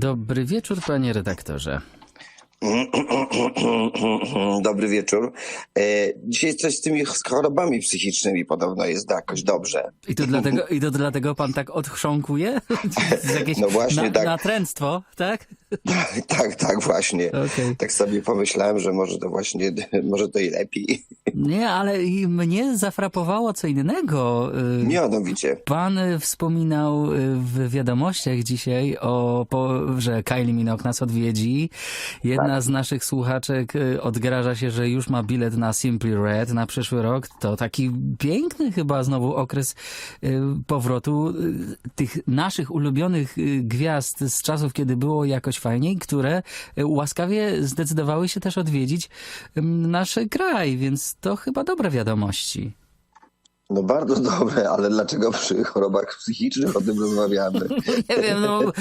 Dobry wieczór, panie redaktorze. Dobry wieczór. E, Dzisiaj coś z tymi chorobami psychicznymi podobno jest jakoś dobrze. I to dlatego, i to dlatego pan tak odchrząkuje? Z jakieś No właśnie, na, tak. natręctwo, tak? tak, tak właśnie. Okej. Tak sobie pomyślałem, że może to właśnie, może to i lepiej. Nie, ale i mnie zafrapowało co innego. Y, Mianowicie. Pan y, wspominał y, w wiadomościach dzisiaj o, że Kylie Minogue nas odwiedzi. Jedna Tak. z naszych słuchaczek odgraża się, że już ma bilet na Simply Red na przyszły rok. To taki piękny chyba znowu okres powrotu tych naszych ulubionych gwiazd z czasów, kiedy było jakoś fajniej, które y, łaskawie zdecydowały się też odwiedzić nasz kraj, więc to chyba dobre wiadomości. No bardzo dobre, ale dlaczego przy chorobach psychicznych o tym rozmawiamy? Nie wiem, no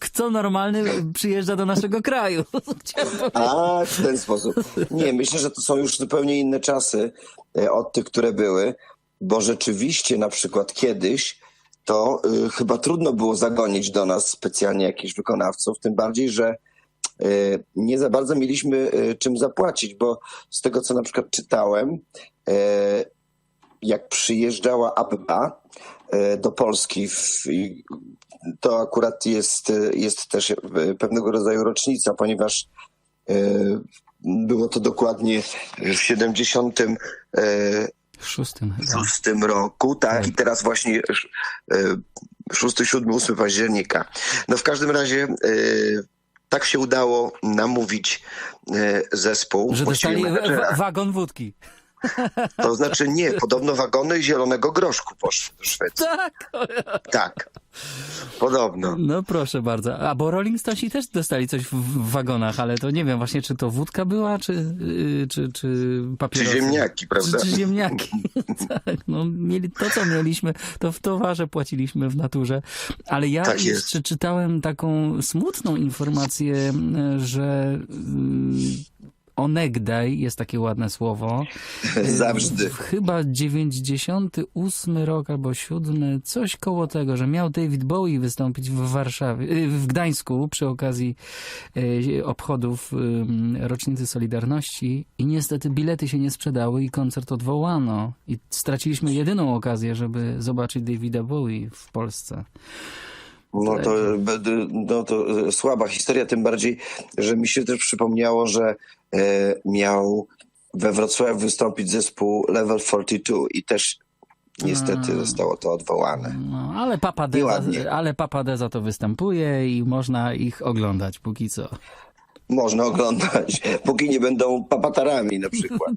kto normalny przyjeżdża do naszego kraju? A, w ten sposób. Nie, myślę, że to są już zupełnie inne czasy e, od tych, które były, bo rzeczywiście na przykład kiedyś to y, chyba trudno było zagonić do nas specjalnie jakichś wykonawców, tym bardziej, że y, nie za bardzo mieliśmy y, czym zapłacić, bo z tego, co na przykład czytałem, y, jak przyjeżdżała ABBA do Polski, to akurat jest, jest też pewnego rodzaju rocznica, ponieważ było to dokładnie w 70 y, Szóstym w tym roku, tak, i teraz właśnie y, 6, 7, 8 października. No w każdym razie y, tak się udało namówić y, zespół. Że dostali wagon wódki. To znaczy nie, podobno wagony zielonego groszku poszły do Szwecji. Tak. Tak, podobno. No proszę bardzo. A bo Rolling Stonesi też dostali coś w, w wagonach, ale to nie wiem właśnie, czy to wódka była, czy, yy, czy, czy Czy papierosy. ziemniaki, prawda? Czy, czy ziemniaki. tak, no mieli, to co mieliśmy, to w towarze płaciliśmy w naturze. Ale ja Tak jeszcze czytałem taką smutną informację, że yy, onegdaj jest takie ładne słowo. Zawsze. Chyba 98 rok albo 7, coś koło tego, że miał David Bowie wystąpić w Warszawie, y, w Gdańsku przy okazji y, obchodów rocznicy Solidarności i niestety bilety się nie sprzedały i koncert odwołano i straciliśmy jedyną okazję, żeby zobaczyć Davida Bowie w Polsce. No to, no to słaba historia, tym bardziej, że mi się też przypomniało, że miał we Wrocławiu wystąpić zespół Level 42 i też niestety zostało to odwołane. No, ale Papa D, Nieładnie. za, ale Papa D za to występuje i można ich oglądać póki co. Można oglądać, póki nie będą papatarami na przykład.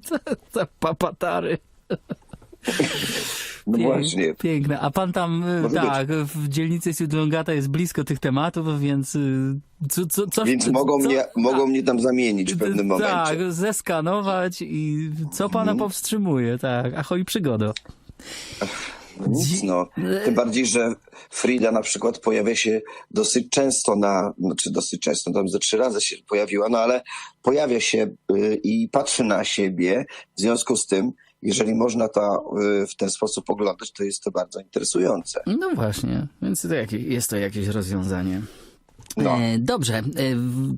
Papatary. No Pięk- właśnie. Piękne. A pan tam, y, Może tak, w dzielnicy Siedlongata jest blisko tych tematów, więc y, co, co, coś, Więc co, mogą, co- mnie, mogą mnie tam zamienić w pewnym momencie. Mhm. Tak, zeskanować i co pana powstrzymuje, tak. Ahoj przygodo. Nic, no. Tym bardziej, że Frida na przykład pojawia się dosyć często na, znaczy dosyć często, tam ze trzy razy się pojawiła, no ale pojawia się y, i patrzy na siebie. W związku z tym, jeżeli można to y, w ten sposób oglądać, to jest to bardzo interesujące. No właśnie, więc to jest to jakieś rozwiązanie. No. E, dobrze, e,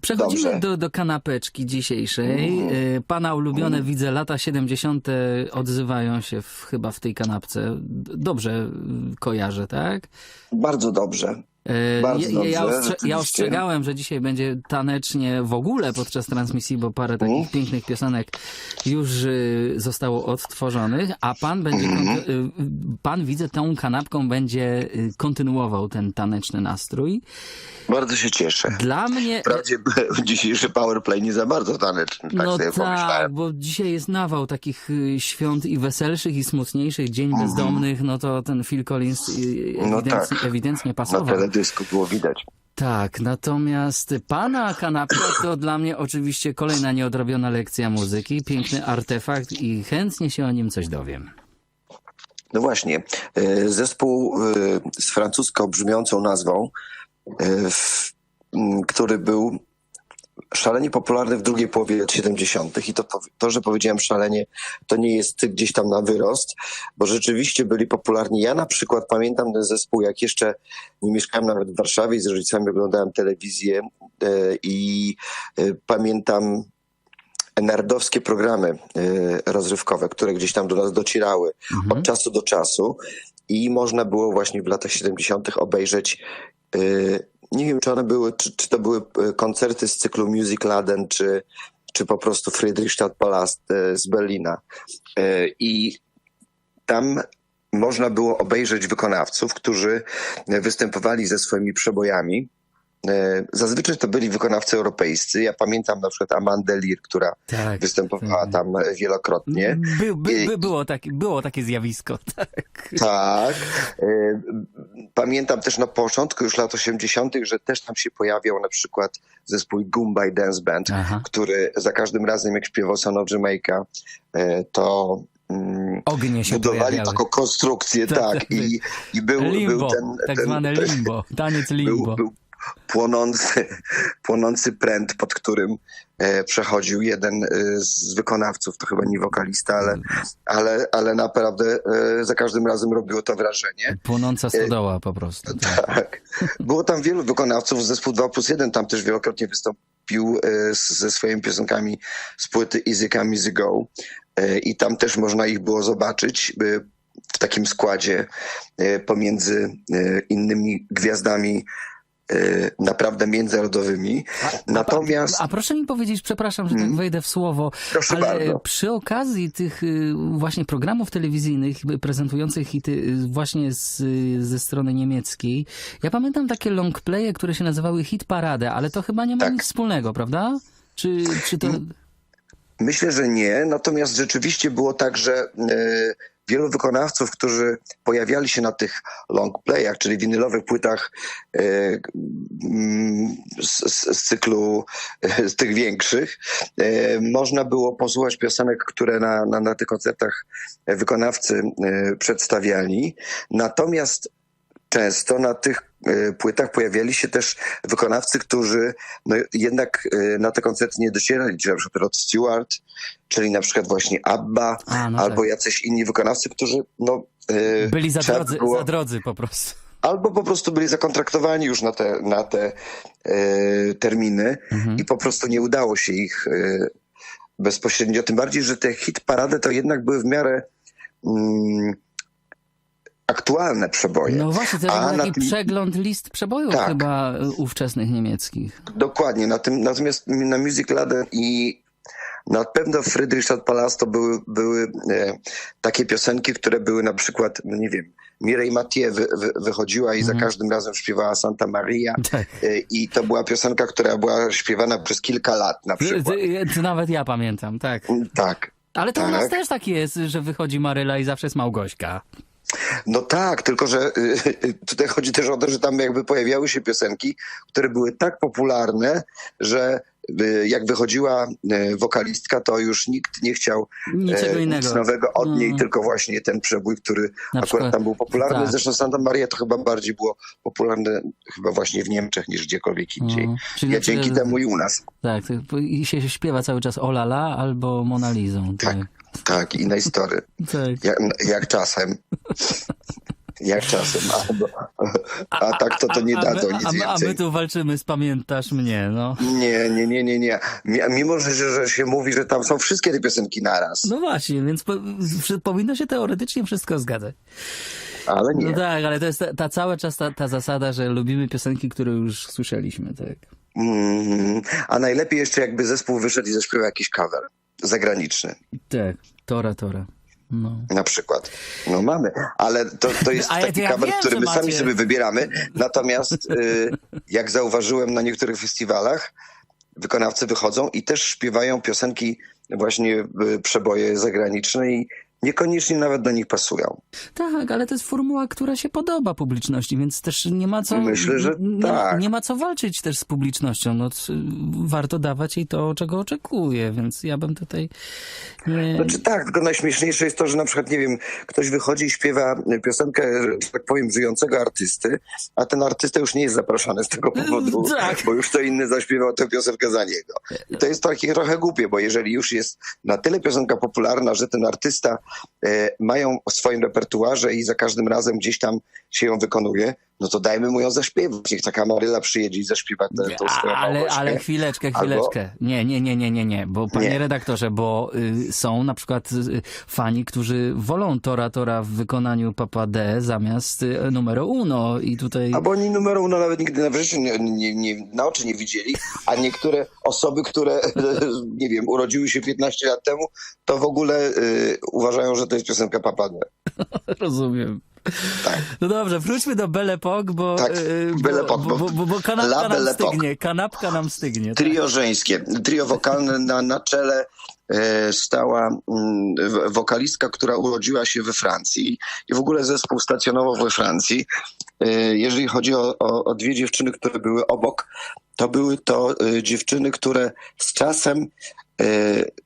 przechodzimy Dobrze. Do, do kanapeczki dzisiejszej. E, pana ulubione, widzę, lata 70. odzywają się w, chyba w tej kanapce. Dobrze y, kojarzę, tak? Bardzo dobrze. E, Bardzo ja, ja, dobrze, ostrze- ja ostrzegałem, że dzisiaj będzie tanecznie w ogóle podczas transmisji, bo parę takich pięknych piosenek już y, zostało odtworzonych, a pan będzie, y, pan widzę, tą kanapką będzie kontynuował ten taneczny nastrój. Bardzo się cieszę. Dla mnie... Wprawdzie dzisiejszy powerplay nie za bardzo taneczny, tak no sobie tak, pomyślałem. bo dzisiaj jest nawał takich świąt i weselszych, i smutniejszych, Dzień Bezdomnych, no to ten Phil Collins No ewidentnie, tak. ewidentnie pasował. Teledysku było widać. Tak, natomiast pana kanapka to dla mnie oczywiście kolejna nieodrobiona lekcja muzyki, piękny artefakt i chętnie się o nim coś dowiem. No właśnie, e, zespół e, z francusko brzmiącą nazwą, e, który był szalenie popularny w drugiej połowie lat 70. I to, to, że powiedziałem szalenie, to nie jest gdzieś tam na wyrost, bo rzeczywiście byli popularni. Ja na przykład pamiętam ten zespół, jak jeszcze nie mieszkałem nawet w Warszawie i z rodzicami oglądałem telewizję e, i e, pamiętam nerdowskie programy e, rozrywkowe, które gdzieś tam do nas docierały Mhm. od czasu do czasu i można było właśnie w latach 70. obejrzeć. Nie wiem, czy one były, czy, czy to były e, koncerty z cyklu Music Laden, czy, czy po prostu Friedrichstadtpalast e, z Berlina. E, I tam można było obejrzeć wykonawców, którzy występowali ze swoimi przebojami. Zazwyczaj to byli wykonawcy europejscy. Ja pamiętam na przykład Amandę Lear, która Tak. występowała tak. tam wielokrotnie. By, by, by było, takie, było takie zjawisko, tak. Tak. Pamiętam też na początku już lat 80., że też tam się pojawiał na przykład zespół Goombay Dance Band, Aha. który za każdym razem jak śpiewał Son of Jamaica, e, to mm, Ognie się budowali pojawiały. taką konstrukcję, Tak, tak. tak. I, i był, limbo, był ten, tak ten, zwane ten, limbo, taniec był, limbo. był płonący, płonący pręt, pod którym e, przechodził jeden e, z wykonawców, to chyba nie wokalista, ale, ale, ale naprawdę e, za każdym razem robiło to wrażenie. Płonąca stodoła po prostu. Tak. Tak. Było tam wielu wykonawców, zespół 2 plus 1 tam też wielokrotnie wystąpił ze swoimi piosenkami z płyty Easy Come Easy Go i tam też można ich było zobaczyć w takim składzie pomiędzy innymi gwiazdami naprawdę międzynarodowymi. Natomiast, A proszę mi powiedzieć, przepraszam, że tak Mm. wejdę w słowo, proszę ale bardzo, przy okazji tych y, właśnie programów telewizyjnych y, prezentujących hity y, właśnie z, y, ze strony niemieckiej, ja pamiętam takie longplaye, które się nazywały Hit Paradę, ale to chyba nie ma Tak. nic wspólnego, prawda? Czy, czy to... Myślę, że nie. Natomiast rzeczywiście było tak, że e, wielu wykonawców, którzy pojawiali się na tych long playach, czyli winylowych płytach e, mm, z, z, cyklu e, z tych większych, e, można było posłuchać piosenek, które na, na, na tych koncertach wykonawcy przedstawiali. Natomiast często na tych e, płytach pojawiali się też wykonawcy, którzy no, jednak e, na te koncerty nie docierali, czyli na przykład Rod Stewart, czyli na przykład właśnie ABBA, A, no albo tak. jacyś inni wykonawcy, którzy no, e, Byli za drodzy, było- za drodzy po prostu. albo po prostu byli zakontraktowani już na te, na te e, terminy Mhm. i po prostu nie udało się ich e, bezpośrednio. Tym bardziej, że te hit parady to jednak były w miarę mm, aktualne przeboje. No właśnie, to A taki tym- przegląd list przebojów Tak. chyba y, ówczesnych niemieckich. Dokładnie. Na tym, natomiast na Music Laden i na pewno w Friedrichstadtpalast to były, były e, takie piosenki, które były na przykład, no nie wiem, Mireille Mathieu wy, wy, wychodziła i za Mhm. każdym razem śpiewała Santa Maria Tak. e, i to była piosenka, która była śpiewana przez kilka lat na To, przykład. to nawet ja pamiętam, tak. Tak. Ale to u nas Tak. też tak jest, że wychodzi Maryla i zawsze jest Małgośka. No tak, tylko że y, y, tutaj chodzi też o to, że tam jakby pojawiały się piosenki, które były tak popularne, że y, jak wychodziła y, wokalistka, to już nikt nie chciał Niczego e, innego. nic nowego od niej, tylko właśnie ten przebój, który Na akurat przykład- tam był popularny. tak. Zresztą Santa Maria to chyba bardziej było popularne chyba właśnie w Niemczech niż gdziekolwiek indziej. No, czyli Ja znaczy- dzięki temu i u nas. Tak, i się śpiewa cały czas o Lala albo Monalizą. Tak. Tak, i na historię. tak. Jak, jak czasem. Jak czasem. A, a tak to, to nie dadzą nic my- a więcej. my tu walczymy z Pamiętasz mnie, no. Nie, nie, nie, nie, nie. Mi- Mimo, że, że się mówi, że tam są wszystkie te piosenki naraz, No właśnie, więc po, powinno się teoretycznie wszystko zgadzać. ale nie. No tak, ale to jest ta, ta cały czas ta, ta zasada, że lubimy piosenki, które już słyszeliśmy, tak. Mm, a najlepiej jeszcze jakby zespół wyszedł i zaśpiewał jakiś cover zagraniczny Tak, Tora, Tora. No. na przykład. No mamy, ale to, to jest taki ja wiem, który my sami sobie wybieramy. Natomiast y, jak zauważyłem na niektórych festiwalach, wykonawcy wychodzą i też śpiewają piosenki właśnie y, przeboje zagraniczne i niekoniecznie nawet do nich pasują. Tak, ale to jest formuła, która się podoba publiczności, więc też nie ma co. Myślę, że nie, tak. nie ma co walczyć też z publicznością. No, warto dawać jej to, czego oczekuje, więc ja bym tutaj nie. Znaczy tak, tylko najśmieszniejsze jest to, że na przykład, nie wiem, ktoś wychodzi i śpiewa piosenkę, że tak powiem, żyjącego artysty, a ten artysta już nie jest zapraszany z tego powodu, Tak. bo już kto inny zaśpiewał tę piosenkę za niego. I to jest takie trochę głupie, bo jeżeli już jest na tyle piosenka popularna, że ten artysta mają w swoim repertuarze i za każdym razem gdzieś tam się ją wykonuje, no to dajmy mu ją zaśpiewać. Niech taka Maryla przyjedzie i zaśpiewa tę tą swoją ale, ale chwileczkę, Albo- chwileczkę. Nie, nie, nie, nie, nie, nie, bo panie Nie. redaktorze, bo y, są na przykład y, fani, którzy wolą Tora Tora w wykonaniu Papa D zamiast y, numero uno i tutaj... Albo oni numeru uno nawet nigdy na życiu nie, nie, nie, na oczy nie widzieli, a niektóre osoby, które, nie wiem, urodziły się 15 lat temu, to w ogóle y, uważają, że to jest piosenka Papadne. Rozumiem. Tak. No dobrze, wróćmy do Belle Epoque, bo, Tak, y, Belle bo, Epoque, bo, bo- bo, bo, kanapka nam Belle stygnie, kanapka nam stygnie. tak. Trio żeńskie, trio wokalne na, na czele e, stała mm, wokalistka, która urodziła się we Francji i w ogóle zespół stacjonował we Francji. E, Jeżeli chodzi o, o, o dwie dziewczyny, które były obok, to były to e, dziewczyny, które z czasem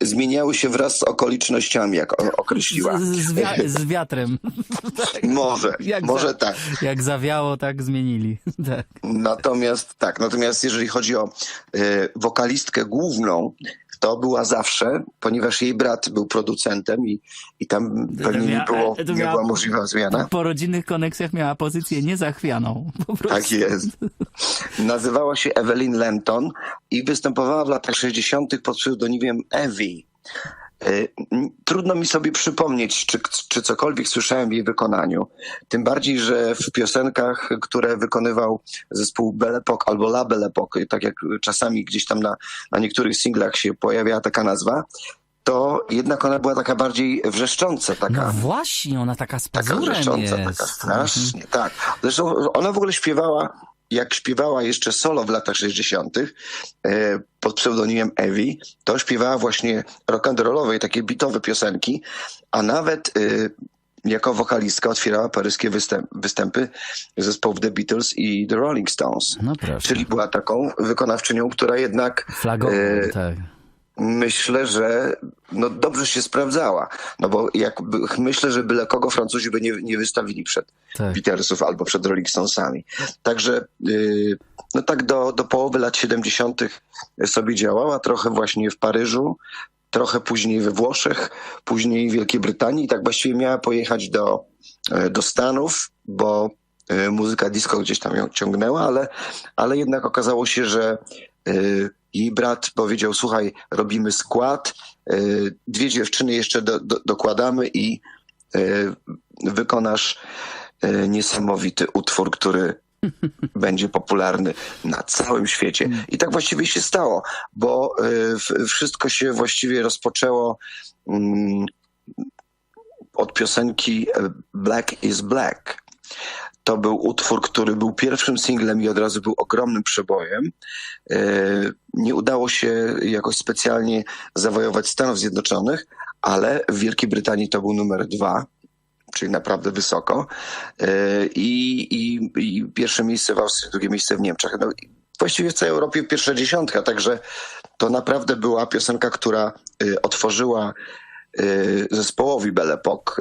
zmieniały się wraz z okolicznościami, jak określiła. Z, z, wia- z wiatrem. Może, Jak może za- tak. Jak zawiało, tak zmienili. Tak. Natomiast tak, natomiast jeżeli chodzi o e, wokalistkę główną, to była zawsze, ponieważ jej brat był producentem i, i tam pewnie nie, było, to nie miała- była możliwa zmiana. Po rodzinnych koneksjach miała pozycję niezachwianą. Po prostu. Tak jest. Nazywała się Evelyn Lenton i występowała w latach 60. pod pseudonimem Evie. M, Trudno mi sobie przypomnieć, czy, czy cokolwiek słyszałem w jej wykonaniu. Tym bardziej, że w piosenkach, które wykonywał zespół Belle Epoque albo La Belle Epoque, tak jak czasami gdzieś tam na, na niektórych singlach się pojawiała taka nazwa, to jednak ona była taka bardziej wrzeszcząca, taka No właśnie, ona taka z taka wrzeszcząca, jest. taka strasznie, tak. Zresztą ona w ogóle śpiewała, jak śpiewała jeszcze solo w latach 60. e, pod pseudonimem Evie, to śpiewała właśnie rock'n'rollowe i takie bitowe piosenki, a nawet e, jako wokalistka otwierała paryskie występ, występy zespołów The Beatles i The Rolling Stones. No. Czyli była taką wykonawczynią, która jednak Flagową, e, tak. Myślę, że no dobrze się sprawdzała. No bo jakby, myślę, że byle kogo Francuzi by nie, nie wystawili przed tak. Beatlesów albo przed Rolling Stonesami. Także yy, no tak do, do połowy lat 70. sobie działała, trochę właśnie w Paryżu, trochę później we Włoszech, później w Wielkiej Brytanii i tak właściwie miała pojechać do, e, do Stanów, bo e, muzyka disco gdzieś tam ją ciągnęła, ale, ale jednak okazało się, że e, jej brat powiedział, słuchaj, robimy skład, e, dwie dziewczyny jeszcze do, do, dokładamy i e, wykonasz e, niesamowity utwór, który będzie popularny na całym świecie. I tak właściwie się stało, bo wszystko się właściwie rozpoczęło mm, od piosenki Black is Black. To był utwór, który był pierwszym singlem i od razu był ogromnym przebojem. E, Nie udało się jakoś specjalnie zawojować Stanów Zjednoczonych, ale w Wielkiej Brytanii to był numer dwa, czyli naprawdę wysoko. E, I, i, i pierwsze miejsce w Austrii, drugie miejsce w Niemczech. No, właściwie w całej Europie pierwsza dziesiątka, także to naprawdę była piosenka, która e, otworzyła zespołowi Belle Epoque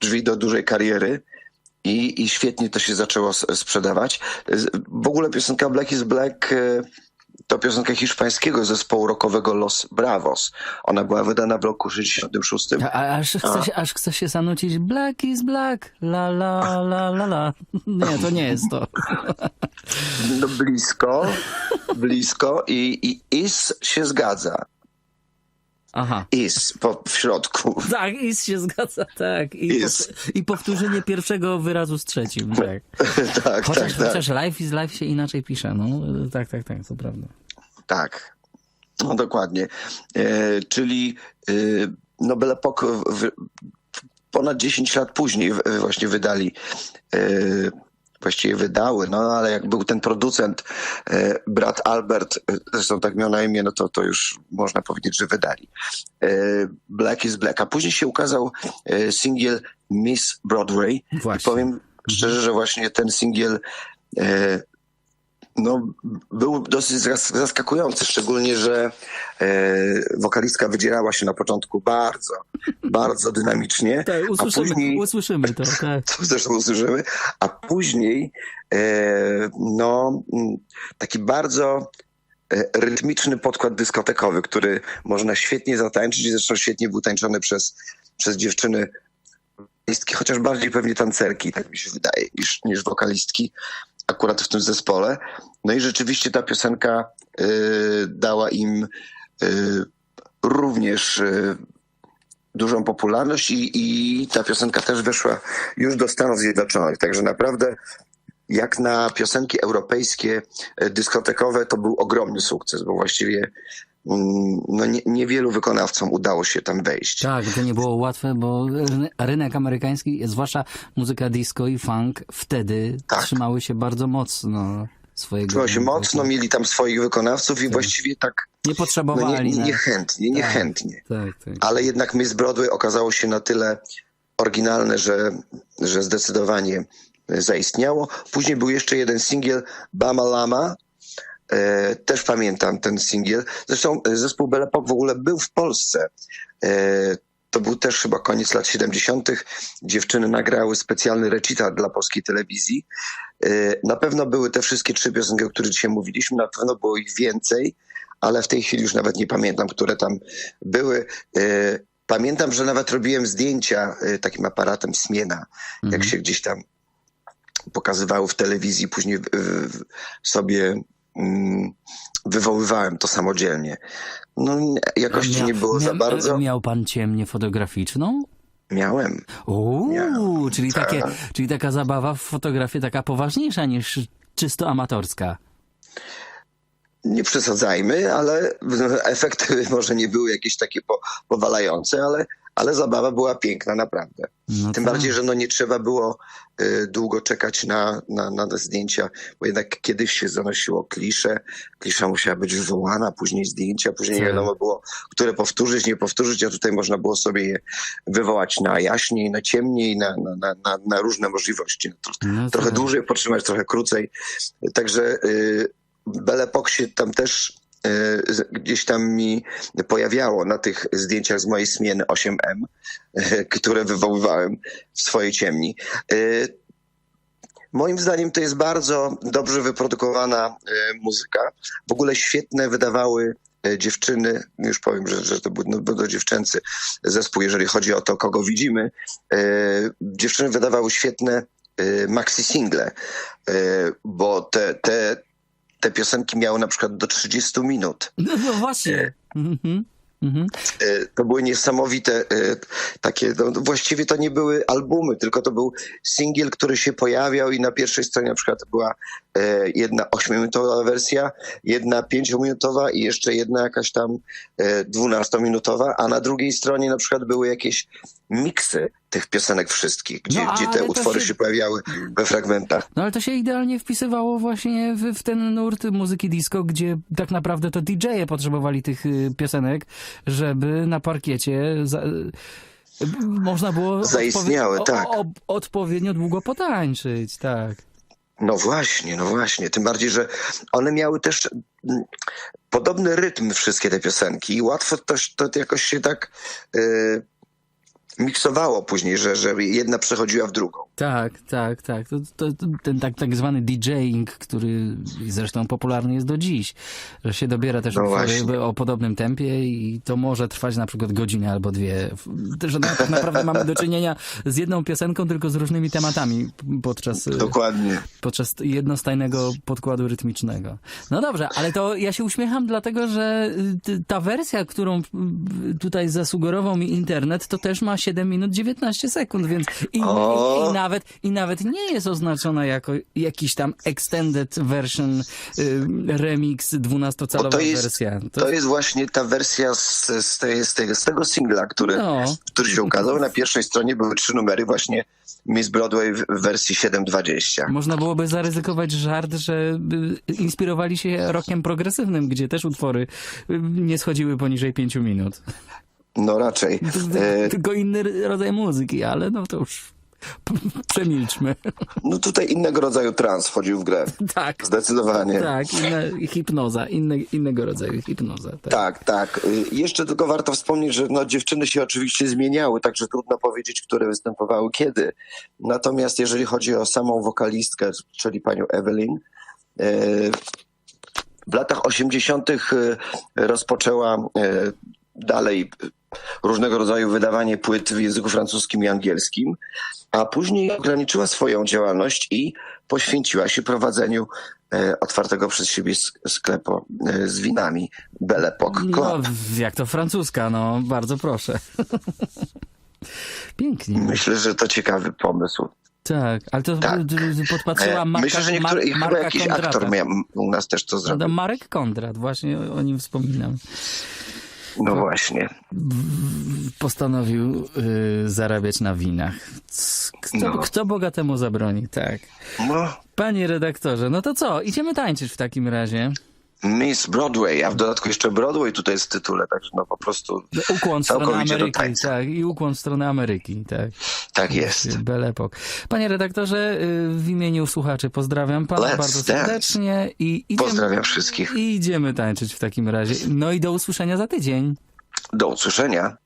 drzwi do dużej kariery. I, I świetnie to się zaczęło sprzedawać. W ogóle piosenka Black is Black e, to piosenka hiszpańskiego zespołu rockowego Los Bravos. Ona była wydana w roku 66. A, a- aż, chce się, aż chce się zanucić Black is black, la la la la la. Nie, to nie jest to. No blisko, blisko i, i is się zgadza. Aha. Is po, w środku. Tak, is się zgadza, tak. I, Is. pow- I powtórzenie pierwszego wyrazu z trzecim, tak. tak, Chociaż, tak, tak. chociaż life is life się inaczej pisze, no. Tak, tak, tak, to prawda. Tak, no dokładnie. E, czyli e, no Belle Epoque w, ponad 10 lat później właśnie wydali e, właściwie wydały, no ale jak był ten producent, e, brat Albert, e, zresztą tak miał na imię, no to, to już można powiedzieć, że wydali. E, Black is Black. A później się ukazał e, singiel Miss Broadway. I Właśnie. powiem szczerze, że właśnie ten singiel e, no, był dosyć zas- zaskakujący, szczególnie, że e, wokalistka wydzierała się na początku bardzo, bardzo dynamicznie, Tak, a usłyszymy, później usłyszymy to, tak. zresztą usłyszymy, a później e, no, taki bardzo e, rytmiczny podkład dyskotekowy, który można świetnie zatańczyć, zresztą świetnie był tańczony przez, przez dziewczyny wokalistki, chociaż bardziej pewnie tancerki, tak mi się wydaje, niż, niż wokalistki akurat w tym zespole. No i rzeczywiście ta piosenka e, dała im e, również e, dużą popularność i, i ta piosenka też weszła już do Stanów Zjednoczonych. Także naprawdę jak na piosenki europejskie, dyskotekowe, to był ogromny sukces, bo właściwie no nie, niewielu wykonawcom udało się tam wejść. Tak, to nie było łatwe, bo rynek amerykański, zwłaszcza muzyka disco i funk, wtedy Tak. trzymały się bardzo mocno swojego. Trzymał się mocno, mieli tam swoich wykonawców i właściwie tak Nie no potrzebowali. nie, na- niechętnie, niechętnie. Tak, tak. Ale jednak Miss Broadway okazało się na tyle oryginalne, że, że zdecydowanie zaistniało. Później był jeszcze jeden singiel, Bama Lama. E, też pamiętam ten singiel. Zresztą e, zespół Belle w ogóle był w Polsce. E, to był też chyba koniec lat 70. Dziewczyny nagrały specjalny recital dla polskiej telewizji. Na pewno były te wszystkie trzy piosenki, o których dzisiaj mówiliśmy. Na pewno było ich więcej, ale w tej chwili już nawet nie pamiętam, które tam były. Pamiętam, że nawet robiłem zdjęcia takim aparatem Smiena, jak się gdzieś tam pokazywały w telewizji, później sobie wywoływałem to samodzielnie. No Mia- nie było za mia- bardzo. Miał pan ciemnię fotograficzną? Miałem. Uuu, Miałem, czyli, tak. takie, czyli taka zabawa w fotografię taka poważniejsza niż czysto amatorska. Nie przesadzajmy, ale efekty może nie były jakieś takie po, powalające, ale, ale zabawa była piękna, naprawdę. No Tym tak. bardziej, że no nie trzeba było y, długo czekać na, na, na te zdjęcia, bo jednak kiedyś się zanosiło kliszę, klisza musiała być wywołana, później zdjęcia, później nie Tak. wiadomo było, które powtórzyć, nie powtórzyć, a tutaj można było sobie je wywołać na jaśniej, na ciemniej, na, na, na, na, na różne możliwości. Tro, No trochę tak. dłużej potrzymać, trochę krócej. Także y, Belle Epoque się tam też gdzieś tam mi pojawiało na tych zdjęciach z mojej smieny 8M, y, które wywoływałem w swojej ciemni. Y, Moim zdaniem to jest bardzo dobrze wyprodukowana muzyka. W ogóle świetne wydawały dziewczyny, już powiem, że, że to był, no, dziewczęcy zespół, jeżeli chodzi o to, kogo widzimy. Dziewczyny wydawały świetne maxi single, bo te, te, te piosenki miały na przykład do 30 minut. No, no właśnie. Mhm. Mhm. E, to były niesamowite e, takie, no, właściwie to nie były albumy, tylko to był singiel, który się pojawiał i na pierwszej stronie na przykład była e, jedna ośmiominutowa wersja, jedna pięciominutowa i jeszcze jedna jakaś tam e, dwunastominutowa, a na drugiej stronie na przykład były jakieś miksy tych piosenek wszystkich, gdzie, No, gdzie te utwory się- się pojawiały we fragmentach. No ale to się idealnie wpisywało właśnie w, w ten nurt muzyki disco, gdzie tak naprawdę to DJ-e potrzebowali tych y, piosenek, żeby na parkiecie za, y, można było Zaistniały, odpowie- tak. o, o, odpowiednio długo potańczyć, tak. No właśnie, no właśnie. Tym bardziej, że one miały też mm, podobny rytm, wszystkie te piosenki. I łatwo to, to jakoś się tak y, miksowało później, że, że jedna przechodziła w drugą. Tak, tak, tak. To, to, to, ten tak, tak zwany DJing, który zresztą popularny jest do dziś, że się dobiera też No o podobnym tempie i to może trwać na przykład godzinę albo dwie. Że tak naprawdę mamy do czynienia z jedną piosenką, tylko z różnymi tematami podczas, Dokładnie. podczas jednostajnego podkładu rytmicznego. No dobrze, ale to ja się uśmiecham, dlatego że y, ta wersja, którą y, tutaj zasugerował mi internet, to też ma 7 minut 19 sekund, więc i, i, O. i, nawet, i nawet nie jest oznaczona jako jakiś tam extended version, y, remix, 12-calowa Bo to jest, wersja. to jest właśnie ta wersja z, z, tej, z, tego, z tego singla, który, No. który się ukazał. Na pierwszej stronie były trzy numery właśnie Miss Broadway w w wersji 720. Można byłoby zaryzykować żart, że y, inspirowali się rokiem progresywnym, gdzie też utwory y, nie schodziły poniżej 5 minut. No raczej. E, Tylko inny rodzaj muzyki, ale no to już przemilczmy. no tutaj innego rodzaju trans wchodził w grę. tak, Zdecydowanie. tak, inna hipnoza, inne, innego rodzaju hipnoza. Tak. Tak, tak. Y, Jeszcze tylko warto wspomnieć, że no, dziewczyny się oczywiście zmieniały, także trudno powiedzieć, które występowały kiedy. Natomiast jeżeli chodzi o samą wokalistkę, czyli panią Evelyn, y, w latach 80. y, rozpoczęła dalej różnego rodzaju wydawanie płyt w języku francuskim i angielskim, a później ograniczyła swoją działalność i poświęciła się prowadzeniu e, otwartego przez siebie sk- sklepu e, z winami Belle Époque No, Club. jak to francuska, no bardzo proszę. Pięknie. Myślę, że to ciekawy pomysł. Tak, ale to Tak. podpatrzyła E, Marka, Myślę, że niektóry, Mar- Marka jakiś Kondrata. aktor miał, u nas też to No, zrobił. Marek Kondrat, właśnie o, o nim wspominam. No właśnie. Postanowił y, zarabiać na winach. Kto, No. kto bogatemu zabroni? Tak. No, Panie redaktorze, no to co? Idziemy tańczyć w takim razie. Miss Broadway, a w dodatku jeszcze Broadway tutaj jest w tytule, także no po prostu Ukłon w stronę Całkowicie do Ameryki, tańca. tak. I ukłon w stronę Ameryki, tak. tak jest. Belepok. Panie redaktorze, y, w imieniu słuchaczy pozdrawiam pana Let's bardzo dance. serdecznie i idziemy, Pozdrawiam wszystkich. i idziemy tańczyć w takim razie. No i do usłyszenia za tydzień. Do usłyszenia.